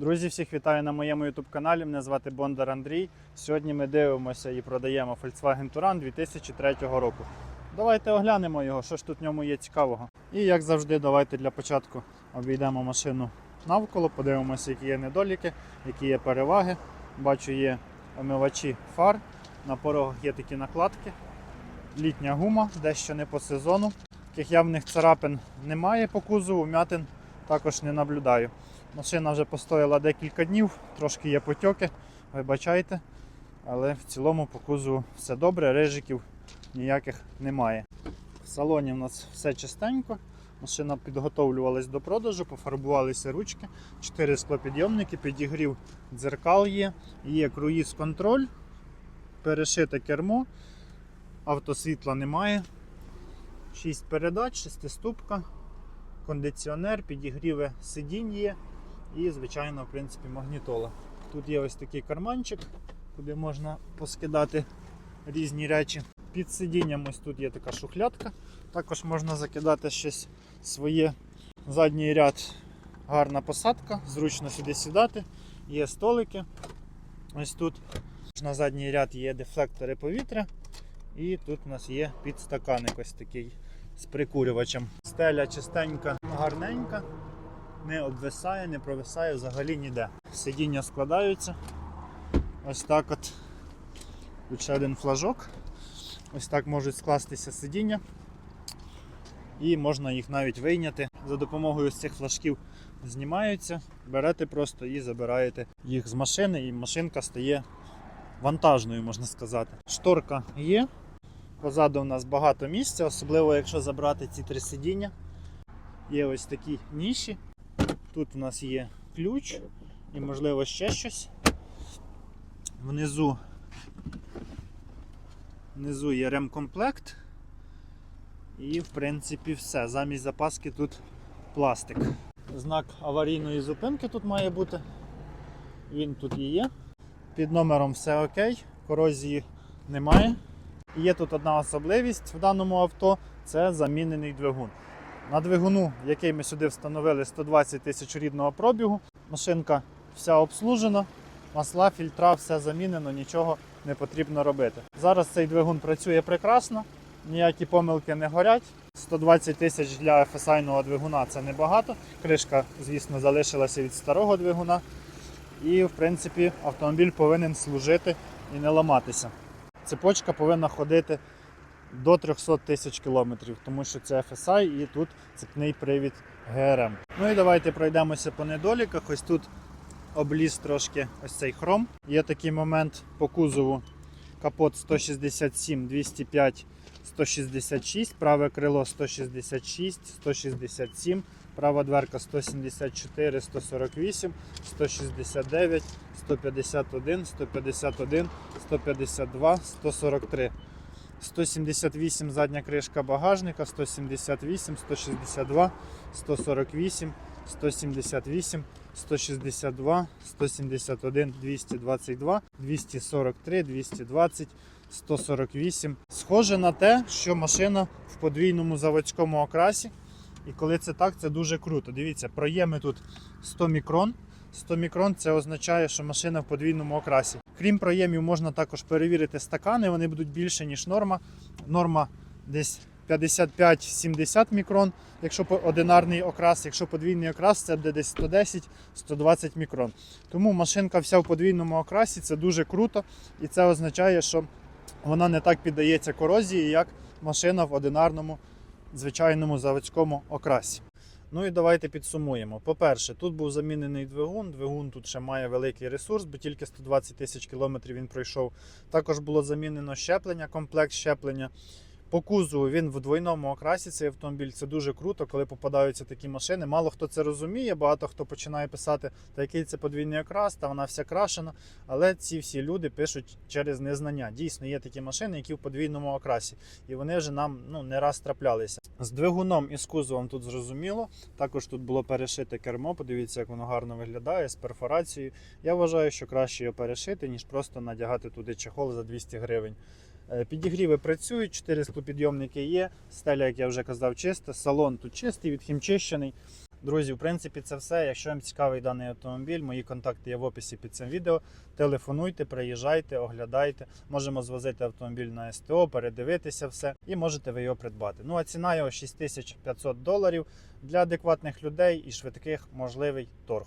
Друзі, всіх вітаю на моєму YouTube каналі. Мене звати Бондар Андрій. Сьогодні ми дивимося і продаємо Volkswagen Touran 2003 року. Давайте оглянемо його, що ж тут в ньому є цікавого. І як завжди, давайте для початку обійдемо машину навколо, подивимося, які є недоліки, які є переваги. Бачу, є омивачі фар, на порогах є такі накладки. Літня гума, дещо не по сезону. Таких явних царапин немає по кузову, м'ятин також не наблюдаю. Машина вже постояла декілька днів, трошки є потьоки, вибачайте. Але в цілому по кузову все добре, рижиків ніяких немає. В салоні в нас все чистенько. Машина підготовлювалась до продажу, пофарбувалися ручки, 4 склопідйомники, підігрів дзеркал є, є круїз контроль, перешите кермо, автосвітла немає. 6 передач, 6 ступка, кондиціонер, підігріве сидінь є і, звичайно, в принципі, магнітола. Тут є ось такий карманчик, куди можна поскидати різні речі. Під сидінням ось тут є така шухлядка. Також можна закидати щось своє. Задній ряд гарна посадка, зручно сюди сідати. Є столики. Ось тут на задній ряд є дефлектори повітря. І тут у нас є підстаканник ось такий з прикурювачем. Стеля чистенька, гарненька, не обвисає, не провисає взагалі ніде. Сидіння складаються. Ось так от. Тут ще один флажок. Ось так можуть скластися сидіння. І можна їх навіть вийняти. За допомогою цих флажків знімаються, берете просто і забираєте їх з машини, і машинка стає вантажною, можна сказати. Шторка є, Позаду у нас багато місця, особливо якщо забрати ці три сидіння. Є ось такі ніші. Тут у нас є ключ і, можливо, ще щось. Внизу, внизу є ремкомплект. І, в принципі, все. Замість запаски тут пластик. Знак аварійної зупинки тут має бути. Він тут і є. Під номером все окей, корозії немає. Є тут одна особливість в даному авто це замінений двигун. На двигуну, який ми сюди встановили 120 тисяч рідного пробігу, машинка вся обслужена, масла, фільтра, все замінено, нічого не потрібно робити. Зараз цей двигун працює прекрасно, ніякі помилки не горять. 120 тисяч для FSI-ного двигуна це небагато. Кришка, звісно, залишилася від старого двигуна. І, в принципі, автомобіль повинен служити і не ламатися цепочка повинна ходити до 300 тисяч кілометрів, тому що це FSI і тут цепний привід ГРМ. Ну і давайте пройдемося по недоліках. Ось тут обліз трошки ось цей хром. Є такий момент по кузову. Капот 167, 205, 166, праве крило 166, 167, права дверка 174, 148, 169, 151, 151, 152, 143. 178 задня кришка багажника, 178, 162, 148, 178, 162, 171, 222, 243, 220, 148. Схоже на те, що машина в подвійному заводському окрасі. І коли це так, це дуже круто. Дивіться, проєми тут 100 мікрон. 100 мікрон це означає, що машина в подвійному окрасі. Крім проємів, можна також перевірити стакани, вони будуть більше, ніж норма. Норма десь 55-70 мікрон, якщо одинарний окрас, якщо подвійний окрас, це буде десь 110-120 мікрон. Тому машинка вся в подвійному окрасі, це дуже круто, і це означає, що вона не так піддається корозії, як машина в одинарному звичайному заводському окрасі. Ну і давайте підсумуємо. По-перше, тут був замінений двигун. Двигун тут ще має великий ресурс, бо тільки 120 тисяч кілометрів він пройшов. Також було замінено щеплення, комплект щеплення. По кузову він в двойному окрасі цей автомобіль. Це дуже круто, коли попадаються такі машини. Мало хто це розуміє, багато хто починає писати, та який це подвійний окрас, та вона вся крашена. Але ці всі люди пишуть через незнання. Дійсно, є такі машини, які в подвійному окрасі, і вони вже нам ну, не раз траплялися. З двигуном і з кузовом тут зрозуміло. Також тут було перешите кермо. Подивіться, як воно гарно виглядає з перфорацією. Я вважаю, що краще його перешити, ніж просто надягати туди чехол за 200 гривень. Е, Підігріви працюють, 4 склопідйомники є. Стеля, як я вже казав, чиста. Салон тут чистий, відхімчищений. Друзі, в принципі, це все. Якщо вам цікавий даний автомобіль, мої контакти є в описі під цим відео. Телефонуйте, приїжджайте, оглядайте. Можемо звозити автомобіль на СТО, передивитися все і можете ви його придбати. Ну а ціна його 6500 доларів для адекватних людей і швидких можливий торг.